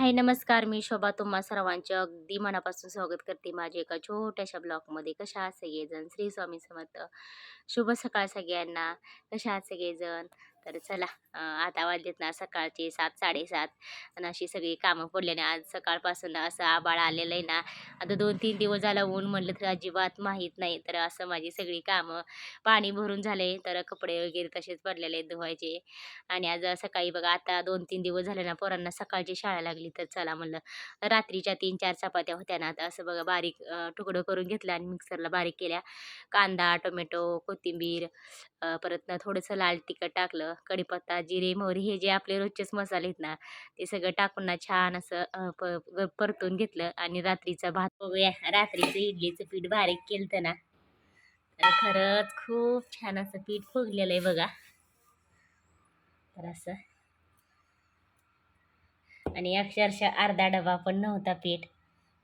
हाय नमस्कार. मी शोभा. तुम्हा सर्वांचे अगदी मनापासून स्वागत करते माझ्या एका छोट्याशा ब्लॉगमध्ये. कशा सगळेजण? श्री स्वामी समर्थ. शुभ सकाळ सगळ्यांना. कशा सगळेजण? तर चला आता वाजलेत ना सकाळचे सात साडेसात. आणि अशी सगळी कामं पडल्याने आज सकाळपासून असं आबाळ आलेलं आहे ना. आता दोन तीन दिवस झाला ऊन म्हणलं तर अजिबात माहीत नाही. तर असं माझी सगळी कामं पाणी भरून झाले. तर कपडे वगैरे तसेच पडलेले आहेत धुवायचे. आणि आज सकाळी बघा आता दोन तीन दिवस झाले ना पोरांना सकाळची शाळा लागली. तर चला म्हणलं रात्रीच्या तीन चार चपात्या होत्या ना. आता असं बघा बारीक तुकडं करून घेतलं आणि मिक्सरला बारीक केल्या. कांदा टोमॅटो कोथिंबीर परत ना थोडंसं लाल तिखट टाकलं. कढीपत्ता जिरे मोहरी हे जे आपले रोजचेच मसाले आहेत ना ते सगळं टाकून ना छान असं प परतून घेतलं आणि रात्रीचा भात बघूया रात्रीचं इडलीचं पीठ बारीक केलं ना तर खरंच खूप छान असं पीठ फुगलेलं आहे बघा. तर असं. आणि अक्षरशः अर्धा डबा पण नव्हता पीठ.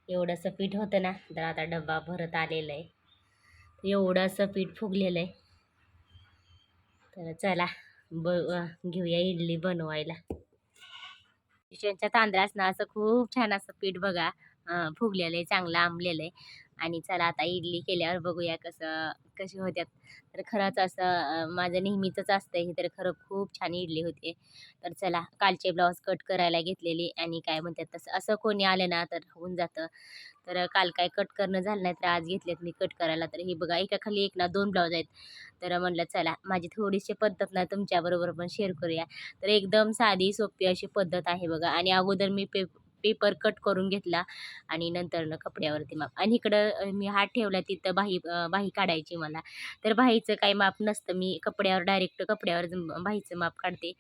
एवढंसं पीठ होतं ना तर आता डबा भरत आलेलं आहे. एवढंसं पीठ फुगलेलं आहे. तर चला. ब घेऊया इडली बनवायला. किचनच्या तांदळास ना असं खूप छान असं पीठ बघा. फुगलेलं आहे चांगलं आंबलेलं आहे. आणि चला आता इडली केल्यावर बघूया कसं कशी होत्यात तर खरंच असं माझं नेहमीचंच असतं हे तर खरं खूप छान इडली होते. तर चला कालचे ब्लाऊज कट करायला घेतलेली आणि काय म्हणतात तसं असं कोणी आलं ना तर होऊन जातं. तर काल काय कट करणं झालं नाही तर आज घेतलेत मी कट करायला. तर हे बघा एका खाली एक ना दोन ब्लाऊज आहेत. तर म्हणलं चला माझी थोडीशी पद्धत ना तुमच्याबरोबर पण शेअर करूया. तर एकदम साधी सोपी अशी पद्धत आहे बघा. आणि अगोदर मी पे पेपर कट करून घेतला आणि नंतर कपड्यावरती माप. आणि इकडं मी हात ठेवला तिथं बाही बाही काढायची मला. तर बाहीचं काही माप नसतं. मी कपड्यावर डायरेक्ट कपड्यावर बाहीचं माप काढते.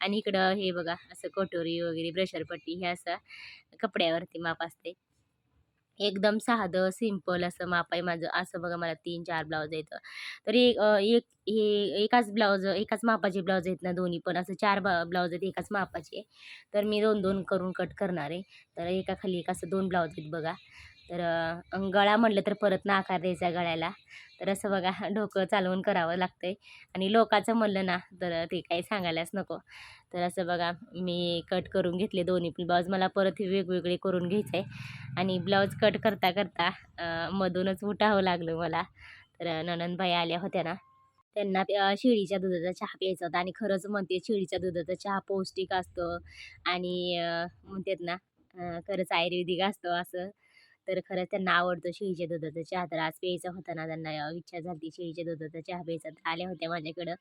आणि इकडं हे बघा असं कटोरी वगैरे ब्रशरपट्टी हे असं कपड्यावरती माप असते. एकदम साधं सिंपल असं माप आहे माझं. असं बघा मला तीन चार ब्लाऊज आहेत तर एक एक हे एकाच ब्लाऊज एकाच मापाचे ब्लाऊज आहेत ना दोन्ही पण. असं चार ब्लाऊज आहेत एकाच मापाचे. तर मी दोन दोन करून कट करणार. आहे तर एकाखाली एक असं दोन ब्लाऊज आहेत बघा. तर गळा म्हटलं तर परत ना आकार द्यायचा गळ्याला. तर असं बघा डोकं चालवून करावं लागतंय. आणि लोकाचं म्हणलं ना तर ते काही सांगायलाच नको. तर असं बघा मी कट करून घेतले दोन्ही पण ब्लाऊज. मला परत हे वेगवेगळे करून घ्यायचं आहे आणि ब्लाऊज कट करता करता मधूनच उठावं लागलं मला. तर ननंदबाई आल्या होत्या ना. त्यांना शेळीच्या दुधाचा चहा प्यायचा होता. आणि खरंच म्हणते शेळीच्या दुधाचा चहा पौष्टिक असतो. आणि म्हणतात ना खरंच आयुर्वेदिक असतो असं. तर खरंच त्यांना आवडतो शेळीच्या दुधाचा चहा. तर आज प्यायचा होता ना त्यांना इच्छा झाली शेळीच्या दुधाचा चहा प्यायचा. तर आल्या होत्या माझ्याकडं.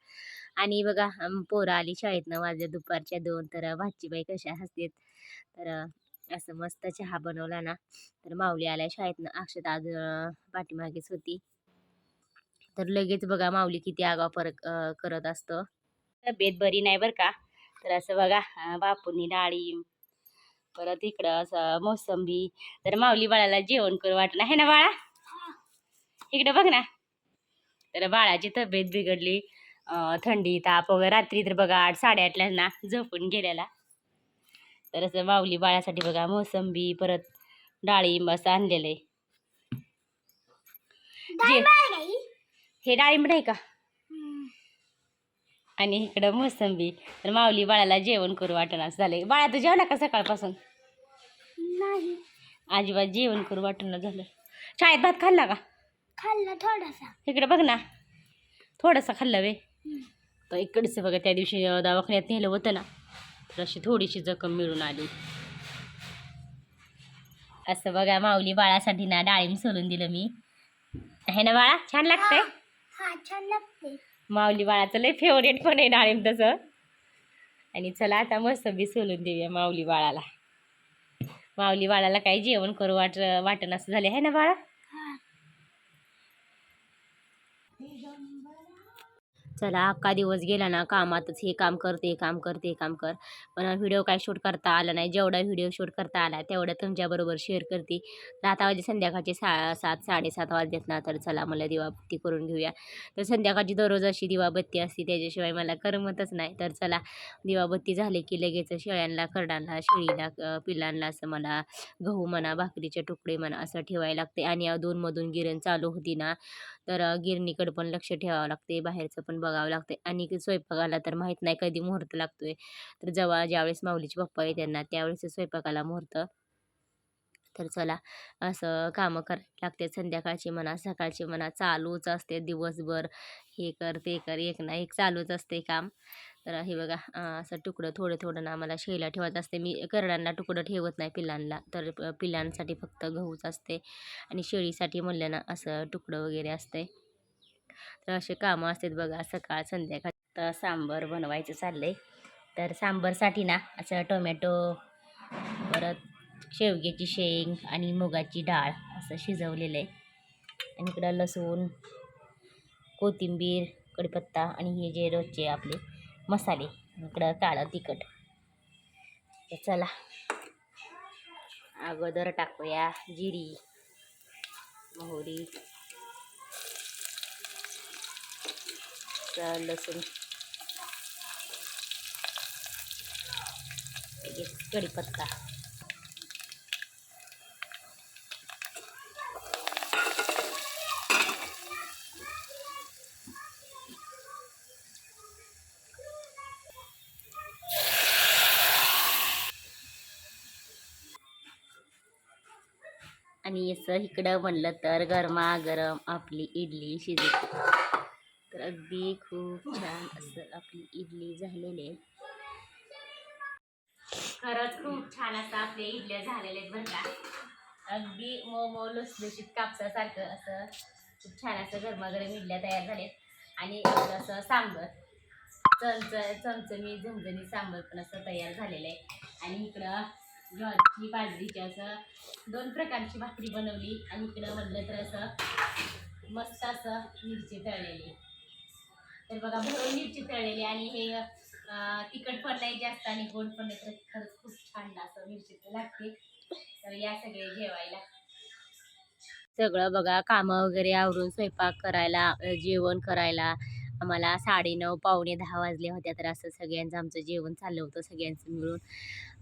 आणि बघा पोरं आली शाळेतनं माझ्या दुपारच्या दोन. तर भाजीबाई कशा हसतेत तर असं मस्त चहा बनवला ना. तर माऊली आल्या शाळेतनं. अक्षत आज पाठीमागेच होती. तर लगेच बघा माऊली किती आगाव फरक करत असतो. तब्येत बरी नाही बरं का? तर असं बघा बापूंनी डाळी परत इकडं असं मोसंबी तर माऊली बाळाला जेवण करू वाटलं. आहे ना बाळा? इकडं बघ ना. तर बाळाची तब्येत बिघडली. थंडी ताप वगैरे. रात्री तर बघा आठ साडेआठला ना झोपून गेलेला. तर असं माऊली बाळासाठी बघा मोसंबी परत डाळिंब असं आणलेलं आहे. हे डाळिंब नाही का? आणि इकडं मोसंबी. तर माऊली बाळाला जेवण करू वाटण असं झालंय. बाळा तू जेवला का सकाळपासून? नाही. अजिबात जेवण करू वाटणं झालं. शाळेत भात खाल्ला का? खाल्लं थोडासा. इकडं बघ ना. थोडंसं खाल्लं वे तर इकडचं बघा त्या दिवशी दवाखान्यात नेलं होतं ना तर अशी थोडीशी जखम मिळून आली. असं बघा माऊली बाळासाठी ना डाळिंब सोलून दिलं मी. आहे ना बाळा? छान लागतंय? हा छान लागते माऊली बाळाचं लय फेवरेट पण आहे डाळिंब तसं. आणि चला आता मोसंबी सोलून देऊया माऊली बाळाला. माऊली बाळाला काही जेवण करू वाट वाटण असं झाले आहे ना बाळा हा चला अख्खा दिवस गेला ना कामातच हे काम करते हे काम करते हे काम कर. पण व्हिडिओ काय शूट करता आला नाही. जेवढा व्हिडिओ शूट करता आला तेवढं तुमच्याबरोबर शेअर करते. तर आता वाजे संध्याकाळचे सा सात साडेसात वाजलेत ना तर चला मला दिवाबत्ती करून घेऊया. तर संध्याकाळची दररोज अशी दिवाबत्ती असते त्याच्याशिवाय मला करमतच नाही. तर चला दिवाबत्ती झाली की लगेच शेळ्यांना करडांना शेळीला पिल्लांना असं मला गहू म्हणा भाकरीचे तुकडे म्हणा असं ठेवायला लागते. आणि दोनमधून गिरण चालू होती ना तर गिरणीकडं गिरणीकडे पण लक्ष ठेवावं लागते. बाहेरचं पण बघावं लागते आणि स्वयंपाकाला तर माहीत नाही कधी मुहूर्त लागतोय. तर जेव्हा ज्यावेळेस माऊलीचे पप्पा येतात ना त्यावेळेस स्वयंपाकाला मुहूर्त. तर चला असं कामं करायला लागते संध्याकाळची म्हणा सकाळची म्हणा चालूच असते दिवसभर. हे कर ते कर एक ना एक चालूच असते काम. तर हे बघा असं तुकडं थोडं थोडं ना मला शेला ठेवत असते. मी करडांना तुकडं ठेवत नाही पिल्लांना तर पिलांसाठी पिल्लांसाठी फक्त गहूच असते. आणि शेळीसाठी म्हणलं ना असं तुकडं वगैरे असते. तर असे कामं असतात बघा सकाळ संध्याकाळ. तर सांबर बनवायचं चाललंय. तर सांबरसाठी ना असं टोमॅटो परत शेवग्याची शेंग आणि मुगाची डाळ असं शिजवलेलं आहे. आणि इकडं लसूण कोथिंबीर कढीपत्ता आणि हे जे रोजचे आपले मसाले इकडं काळं तिखट. तर चला अगोदर टाकूया जिरी मोहरी. च- लसूण. कढीपत्ता. आणि असं इकडं म्हणलं तर गरमागरम आपली इडली शिजते. तर अगदी खूप छान असं आपली इडली झालेली आहे. खरंच खूप छान असं आपल्या इडल्या झालेल्या आहेत बरं का. अगदी मोमो लुसलुशीत कापसासारखं असं खूप छान असं गरमागरम इडल्या तयार झाल्यात आणि असं सांबर चमच चमचमी झमझमी सांबर पण असं तयार झालेलं आहे. आणि इकडं ज्वारीची बाजरीची असं दोन प्रकारची भाकरी बनवली आणि इकडं म्हणलं तर असं मस्त असं मिरची तळलेली तर बघा भरून मिरची तळलेली आणि हे तिखट पण नाही जास्त आणि गोड पण नाही तर खरंच खूप छान असं मिरची तर लागते. तर या सगळे जेवायला. सगळं बघा कामं वगैरे आवरून स्वयंपाक करायला जेवण करायला. आम्हाला साडेनऊ पावणे दहा वाजले होत्या तर असं सगळ्यांचं आमचं जेवण चाललं होतं सगळ्यांचं मिळून.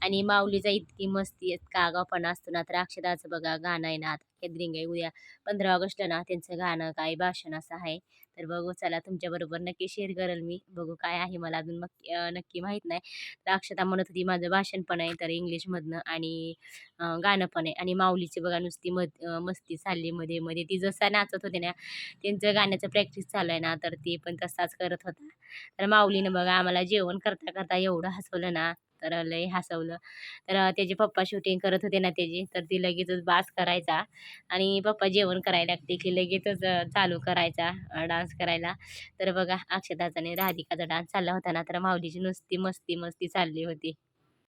आणि माऊलीचा इतकी मस्ती कागापणा असतो ना तर अक्षदाचं बघा गाणं आहे ना आता आहे उद्या पंधरा ऑगस्टला ना त्यांचं गाणं काय भाषण असं आहे. तर बघू चला तुमच्याबरोबर नक्की शेअर करेल मी. बघू काय आहे मला अजून मग नक्की माहीत नाही. तर अक्षता म्हणत होती माझं भाषण पण आहे तर इंग्लिशमधनं आणि गाणं पण आहे. आणि माऊलीची बघा नुसती मद मस्ती चालली मध्ये मध्ये. ती जसं नाचत होते ना त्यांचं गाण्याचं प्रॅक्टिस चालू आहे ना तर ते पण तसाच करत होता. तर माऊलीनं बघा आम्हाला जेवण करता करता एवढं हसवलं ना तर लय हसवलं. तर त्याचे पप्पा शूटिंग करत होते ना त्याची तर ती लगेचच बास करायचा आणि पप्पा जेवण करायला लागते की लगेचच चालू करायचा डान्स करायला. तर बघा अक्षताचा आणि राधिकाचा डान्स चालला होता ना तर माऊलीची नुसती मस्ती मस्ती चालली होती.